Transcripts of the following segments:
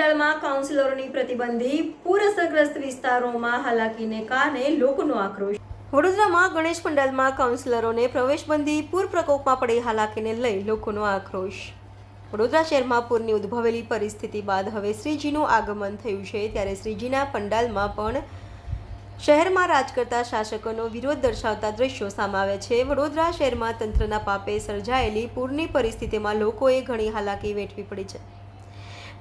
પંડાળમાં કાઉન્સિલરોની પ્રતિબંધી પૂર અસરગ્રસ્ત વિસ્તારોમાં હાલાકીને કારણે લોકોનો આક્રોશ. વડોદરામાં ગણેશ પંડાલમાં કાઉન્સિલરોને પ્રવેશબંધી પૂર પ્રકોપમાં પડી હાલાકીને લઈ લોકોનો આક્રોશ. વડોદરા શહેરમાં પૂરની ઉદ્ભવેલી પરિસ્થિતિ બાદ હવે શ્રીજીનું આગમન થયું છે, ત્યારે શ્રીજીના પંડાલમાં પણ શહેરમાં રાજ કરતા શાસકોનો વિરોધ દર્શાવતા દ્રશ્યો સામે આવ્યા છે. વડોદરા શહેરમાં તંત્રના પાપે સર્જાયેલી પૂરની પરિસ્થિતિમાં લોકોએ ઘણી હાલાકી વેઠવી પડી છે.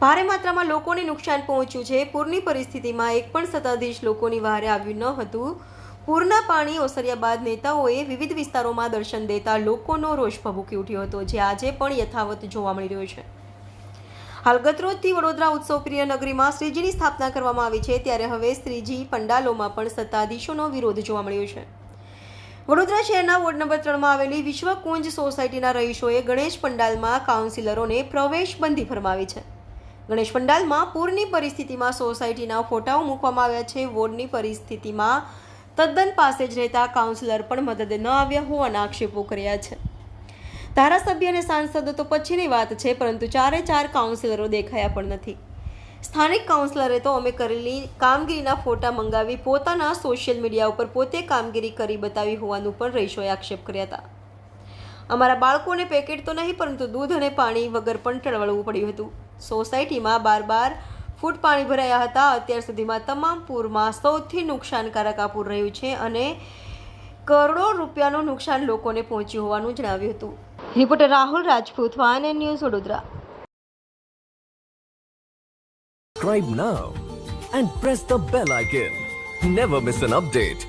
ભારે માત્રામાં લોકોને નુકસાન પહોંચ્યું છે. પૂરની પરિસ્થિતિમાં એક પણ સત્તાધીશ લોકોની વારે આવ્યું ન હતું. પૂરના પાણી ઓસર્યા બાદ નેતાઓએ વિવિધ વિસ્તારોમાં દર્શન દેતા લોકોનો રોષ ભભૂકી ઉઠ્યો હતો, જે આજે પણ યથાવત જોવા મળી રહ્યો છે. હાલ ગતરોજથી વડોદરા ઉત્સવ પ્રિય નગરીમાં શ્રીજીની સ્થાપના કરવામાં આવી છે. ત્યારે હવે શ્રીજી પંડાલોમાં પણ સત્તાધીશોનો વિરોધ જોવા મળ્યો છે. વડોદરા શહેરના વોર્ડ નંબર ત્રણમાં આવેલી વિશ્વકુંજ સોસાયટીના રહીશોએ ગણેશ પંડાલમાં કાઉન્સિલરોને પ્રવેશબંધી ફરમાવી છે. ગણેશ પંડાલમાં પૂરની પરિસ્થિતિમાં સોસાયટીના ફોટાઓ મૂકવામાં આવ્યા છે. વોર્ડની પરિસ્થિતિમાં તદ્દન પાસે જ રહેતા કાઉન્સિલર પણ મદદ ન આવ્યા હોવાના આક્ષેપો કર્યા છે. ધારાસભ્ય અને સાંસદો તો પછીની વાત છે, પરંતુ ચારે ચાર કાઉન્સિલરો દેખાયા પણ નથી. સ્થાનિક કાઉન્સિલરે તો અમે કરેલી કામગીરીના ફોટા મંગાવી પોતાના સોશિયલ મીડિયા ઉપર પોતે કામગીરી કરી બતાવી હોવાનું પણ રહીશોએ આક્ષેપ કર્યા હતા. અમારા બાળકોને પેકેટ તો નહીં, પરંતુ દૂધ અને પાણી વગર પણ ટળવળવું પડ્યું હતું સોસાયટીમાં બાર બાર ફૂટ પાણી ભરાયા હતા અત્યાર સુધીમાં તમામ પૂરમાં સૌથી નુકસાનકારક આ પૂર રહ્યું છે અને કરોડો રૂપિયાનું નુકસાન લોકોને પહોંચ્યું હોવાનું જણાવ્યું હતું reporter Rahul Rajput, van and news Vadodara subscribe now and press the bell icon. Never miss an update.